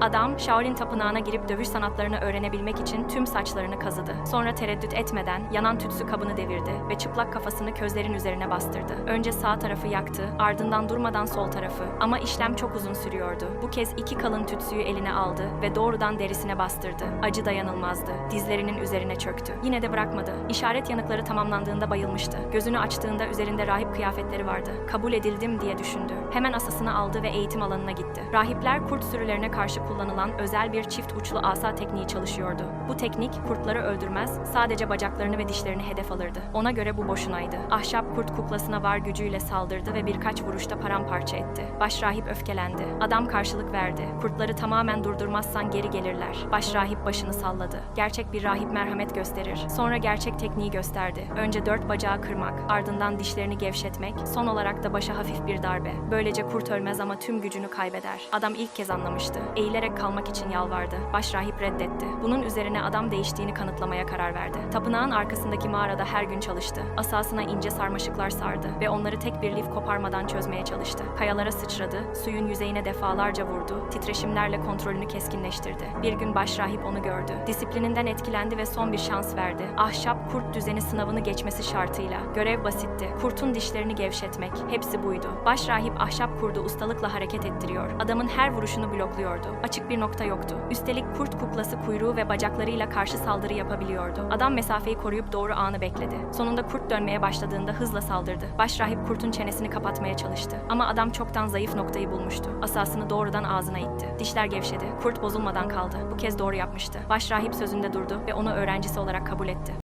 Adam, Shaolin tapınağına girip dövüş sanatlarını öğrenebilmek için tüm saçlarını kazıdı. Sonra tereddüt etmeden yanan tütsü kabını devirdi ve çıplak kafasını közlerin üzerine bastırdı. Önce sağ tarafı yaktı, ardından durmadan sol tarafı. Ama işlem çok uzun sürüyordu. Bu kez iki kalın tütsüyü eline aldı ve doğrudan derisine bastırdı. Acı dayanılmazdı. Dizlerinin üzerine çöktü. Yine de bırakmadı. İşaret yanıkları tamamlandığında bayılmıştı. Gözünü açtığında üzerinde rahip kıyafetleri vardı. Kabul edildim diye düşündü. Hemen asasını aldı ve eğitim alanına gitti. Rahipler kurt sürülerine karşı kullanılan özel bir çift uçlu asa tekniği çalışıyordu. Bu teknik kurtları öldürmez, sadece bacaklarını ve dişlerini hedef alırdı. Ona göre bu boşunaydı. Ahşap kurt kuklasına var gücüyle saldırdı ve birkaç vuruşta paramparça etti. Başrahip öfkelendi. Adam karşılık verdi. Kurtları tamamen durdurmazsan geri gelirler. Başrahip başını salladı. Gerçek bir rahip merhamet gösterir. Sonra gerçek tekniği gösterdi. Önce dört bacağı kırmak, ardından dişlerini gevşetmek, son olarak da başa hafif bir darbe. Böylece kurt ölmez ama tüm gücünü kaybeder. Adam ilk kez anlamıştı. Eğilerek kalmak için yalvardı. Başrahip reddetti. Bunun üzerine adam değiştiğini kanıtlamaya karar verdi. Tapınağın arkasındaki mağarada her gün çalıştı. Asasına ince sarmaşıklar sardı ve onları tek bir lif koparmadan çözmeye çalıştı. Kayalara sıçradı, suyun yüzeyine defalarca vurdu, titreşimlerle kontrolünü keskinleştirdi. Bir gün başrahip onu gördü. Disiplininden etkilendi ve son bir şans verdi. Ahşap kurt düzeni sınavını geçmesi şartıyla. Görev basitti. Kurtun dişlerini gevşetmek. Hepsi buydu. Başrahip ahşap kurdu ustalıkla hareket ettiriyor. Adamın her vuruşunu blokluyordu. Açık bir nokta yoktu. Üstelik kurt kuklası kuyruğu ve bacaklarıyla karşı saldırı yapabiliyordu. Adam mesafeyi koruyup doğru anı bekledi. Sonunda kurt dönmeye başladığında hızla saldırdı. Başrahip kurtun çenesini kapatmaya çalıştı. Ama adam çoktan zayıf noktayı bulmuştu. Asasını doğrudan ağzına itti. Dişler gevşedi. Kurt bozulmadan kaldı. Bu kez doğru yapmıştı. Başrahip sözünde durdu ve onu öğrencisi olarak kabul etti.